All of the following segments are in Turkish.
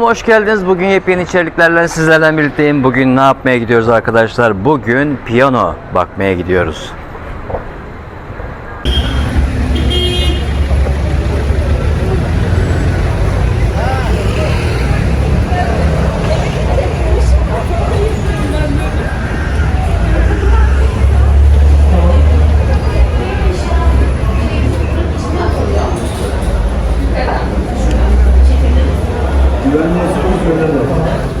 Kanalıma hoş geldiniz. Bugün yepyeni içeriklerle sizlerden birlikteyim. Bugün ne yapmaya gidiyoruz arkadaşlar? Bugün piyano bakmaya gidiyoruz. はい。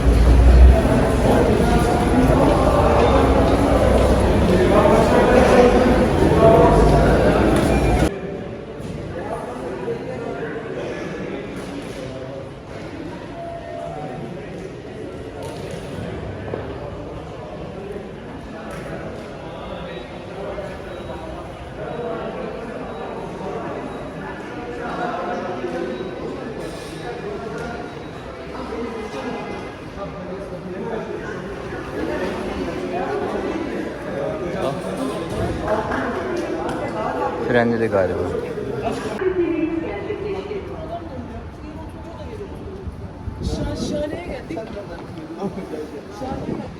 Frenledi galiba. Şahane'ye geldik. Eski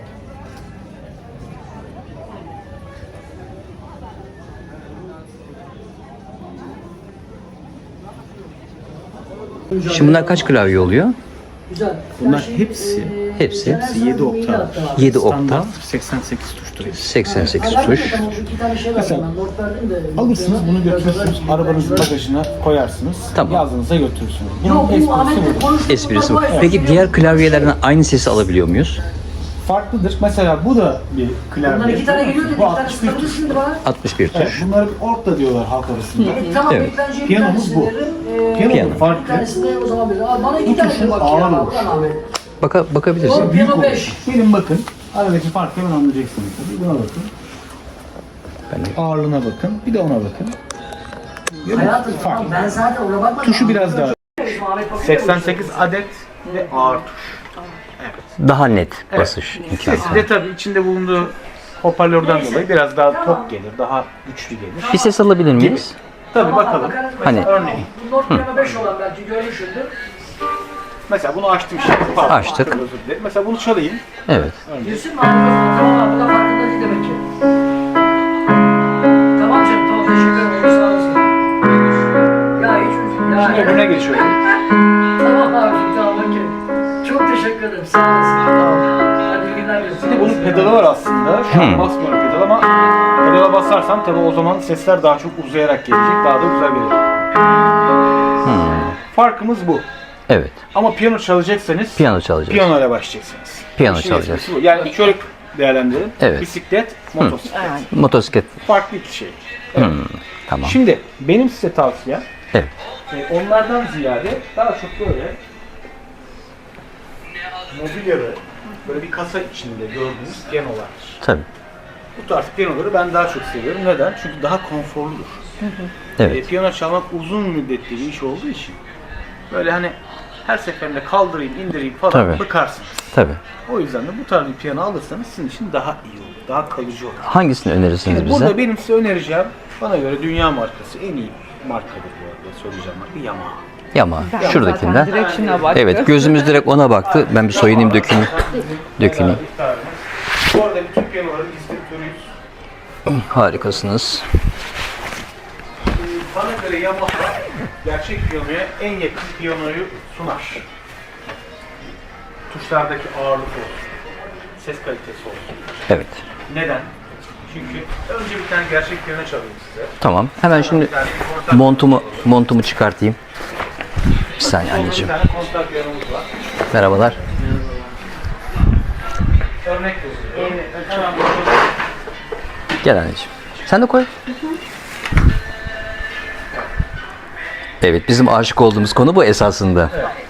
Şimdi bunlar kaç klavye oluyor? bunlar hepsi Hepsi 7 oktav. 7 oktav, Standart 88 tuştur. 88 tuş. Mesela alırsınız bunu götürürsünüz arabanızın bagajına koyarsınız. Tamam. Yazdığınızda götürürsünüz. Bunun esprisi budur. Esprisi bu. Peki diğer klavyelerden aynı sesi alabiliyor muyuz? Farklıdır. Mesela bu da bir klavye. Bunlar iki tane geliyor dedi. Bu Bir tane 61 sıkıntı tuş. şimdi bana. 61 Evet, tuş. bunlara bir orta diyorlar halk arasında. Tamam Evet. evet. bence bir Piyanomuz bu. Ee, Piyanonun Piyano. Bir farkı tanesini o zaman verir. Abi bana Bu iki tane tuşun bak ağır ya. olur. Abi. Baka, bakabilirsin. Oğlum piyano 5. Gelin bakın. Aradaki farkı hemen anlayacaksınız. Tabii buna bakın. Ben de- Ağırlığına bakın. Bir de ona bakın. Hayatım Fark. tamam ben zaten ona bakmadım. Tuşu biraz daha. Bizim Ahmet bakıyor. 88 adet ve ağır tuş. Daha net basış imkanı. Sesi de tabii içinde bulunduğu hoparlörden dolayı biraz daha tok gelir, daha güçlü gelir. Bir ses alabilir miyiz? Tabii Tamam, bakalım. Hani- Mesela Örneğin. Bu Nord piyano 5 olan belki görmüşsündür. Mesela bunu açtım şimdi. Pardon, Açtık. çok özür dilerim. Mesela bunu çalayım. Evet. Tamam abi bu da farkında değil demek ki. Tamam canım tamam teşekkür ederim. Sağ olasın. Ya hiç üzülme. Şimdi öbürüne geçiyorum. Ederim. Sağ olasın. Tamam. Hadi iyi günler dilerim. Bir de bunun pedalı var aslında. Şu an Hmm. basmıyorum pedal ama pedala basarsam tabii o zaman sesler daha çok uzayarak gelecek. Daha da güzel gelir. Hmm. Farkımız bu. Evet. Ama piyano çalacaksanız Piyano çalacağız. piyano ile başlayacaksınız. Piyano İşin çalacağız. esprisi bu. Yani şöyle değerlendirelim. Evet. Bisiklet, motosiklet. Motosiklet. Farklı iki şey. Evet. Hmm. Tamam. Şimdi benim size tavsiyem Evet. e, onlardan ziyade daha çok böyle mobilyalı böyle bir kasa içinde gördüğünüz piyanolardır. Tabii. Bu tarz piyanoları ben daha çok seviyorum. Neden? Çünkü daha konforludur. Evet. E, piyano çalmak uzun müddetli bir iş olduğu için böyle hani her seferinde kaldırayım, indireyim falan Tabii. bıkarsınız. Tabii. O yüzden de bu tarz bir piyano alırsanız sizin için daha iyi olur, daha kalıcı olur. Hangisini önerirsiniz Şimdi bize? burada benim size önereceğim, bana göre dünya markası en iyi markadır bu arada söyleyeceğim marka Yamaha. Yama. Şuradakinden. Şuna bak. Evet gözümüz direkt ona baktı. Ben bir soyunayım döküneyim. Döküneyim. Bu arada bütün piyanoların distribütörüyüz. Harikasınız. Bana göre Yamaha gerçek piyanoya en yakın piyanoyu sunar. Tuşlardaki ağırlık olsun, ses kalitesi olsun. Evet. Neden? Çünkü önce bir tane gerçek piyano çalayım size. Tamam. Hemen şimdi montumu montumu çıkartayım. Bir saniye anneciğim. Merhabalar. Örnek Gel anneciğim. Sen de koy. Evet bizim aşık olduğumuz konu bu esasında. Evet.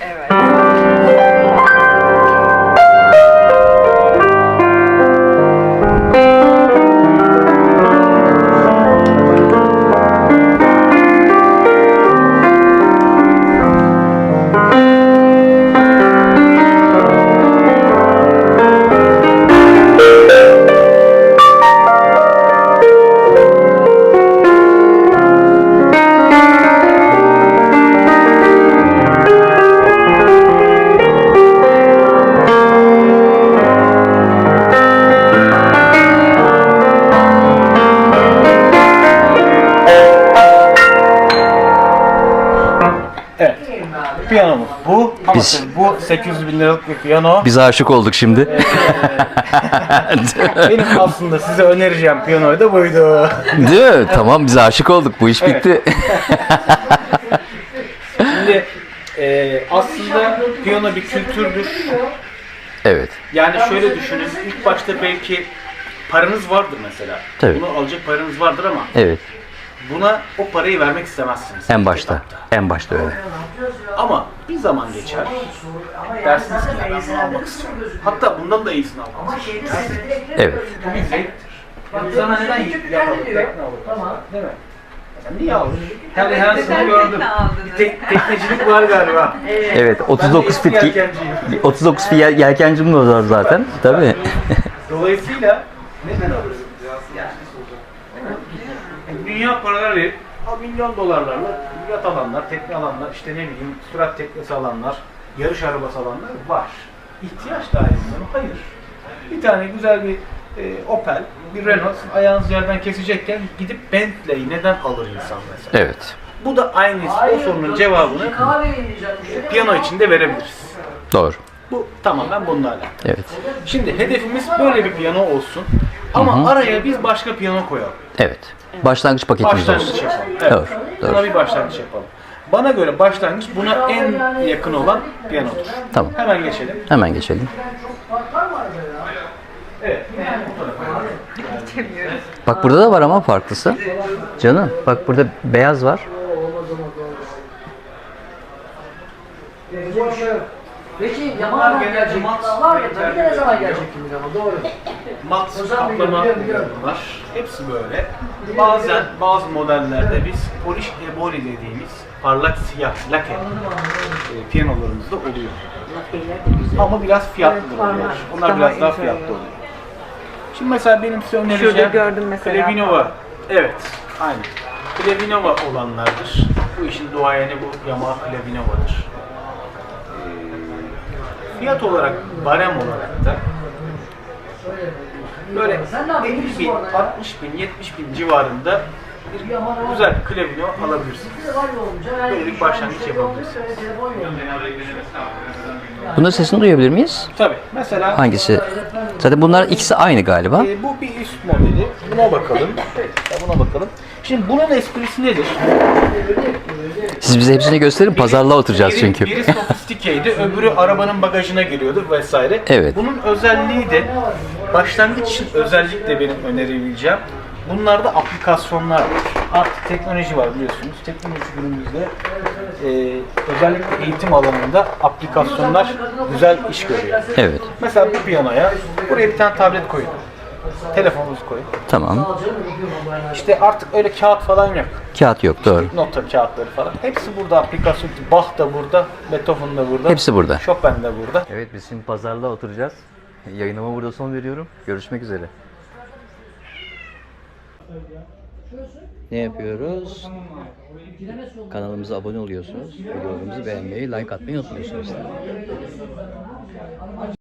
Piyanomuz bu. Ama Biz- tabii bu 800 bin liralık bir piyano. Biz aşık olduk şimdi. Benim aslında size önereceğim piyano da buydu. Değil mi? Tamam biz aşık olduk. Bu iş bitti. Şimdi e, aslında piyano bir kültürdür. evet. Yani şöyle düşünün. ilk başta belki paranız vardır mesela. Tabii. Bunu alacak paranız vardır ama Evet. Buna o parayı vermek istemezsiniz. En başta. En başta öyle. Ama bir zaman geçer. Dersiniz ki "Ya ben bunu almak istiyorum. Hatta bundan da iyisini almak istiyorum. Evet. Bu bir zevktir. Yani sana neden yapalım? Alalım. Değil mi? Mesela niye aldın? Her Hansen'ı gördüm. Bir tek, teknecilik var galiba. Evet 39 Ben fit de eski yelkenciyim. 39 fit yel- yelkencim de var zaten. Tabii. Dolayısıyla neden alıyorsunuz? Dünya paralar verip milyon dolarlarla yat alanlar, tekne alanlar, işte ne bileyim sürat teknesi alanlar, yarış arabası alanlar var. İhtiyaç dahilinde mi? Hayır. Bir tane güzel bir e, Opel, bir Renault ayağınız yerden kesecekken gidip Bentley neden alır insan mesela? Evet. Bu da aynı o sorunun cevabını yiyeceğim. piyano içinde verebiliriz. Doğru. Bu tamamen bununla alakalı. Evet. Şimdi hedefimiz böyle bir piyano olsun. Ama araya biz başka piyano koyalım. Evet. Başlangıç paketimiz Başlangıç olsun. yapalım. Evet. Doğru, Buna doğru. bir başlangıç yapalım. Bana göre başlangıç buna en yakın olan piyanodur. Tamam. Hemen geçelim. Hemen geçelim. Evet. Bak burada da var ama farklısı. Canım bak burada beyaz var. Peki Yaman'dan gelecek var ya tabii de ne zaman gelecek kim bilir ama doğru. Mat Hocam kaplama var. Hepsi böyle. Bazen bazı modellerde biz polish ebony dediğimiz parlak siyah lake e, piyanolarımızda oluyor. Ama biraz fiyatlı oluyor. Onlar Daha biraz daha fiyatlı oluyor. Şimdi mesela benim size önereceğim Şurada gördüm mesela. Klevinova. Evet, aynen. Klevinova olanlardır. Bu işin duayeni bu Yamaha Klevinova'dır. Ee, fiyat olarak, barem olarak da böyle 50 bin, 60 bin, 70 bin civarında bir güzel Klevino alabilirsiniz. Böyle bir başlangıç yapabilirsiniz. Bunun sesini duyabilir miyiz? Tabii. Mesela Hangisi? Zaten bunlar ikisi aynı galiba. e, bu bir üst modeli. Buna bakalım. Buna bakalım. Şimdi bunun esprisi nedir? Siz bize hepsini gösterin pazarlığa oturacağız biri, çünkü. Biri sofistikeydi, öbürü arabanın bagajına giriyordu vesaire. Evet. Bunun özelliği de Başlangıç için özellikle benim önerebileceğim bunlarda aplikasyonlar var. Artık teknoloji var biliyorsunuz. Teknoloji günümüzde e, özellikle eğitim alanında aplikasyonlar güzel iş görüyor. Evet. Mesela bu piyanoya buraya bir tane tablet koyun. Telefonunuzu koyun. Tamam. İşte artık öyle kağıt falan yok. Kağıt yok doğru. İşte nota kağıtları falan. Hepsi burada aplikasyon. Bach da burada, Beethoven da burada. Hepsi burada. Chopin de burada. Evet biz şimdi pazarda oturacağız. Yayınıma burada son veriyorum. Görüşmek üzere. Ne yapıyoruz? Kanalımıza abone oluyorsunuz. Videolarımızı beğenmeyi, like atmayı unutmuyorsunuz.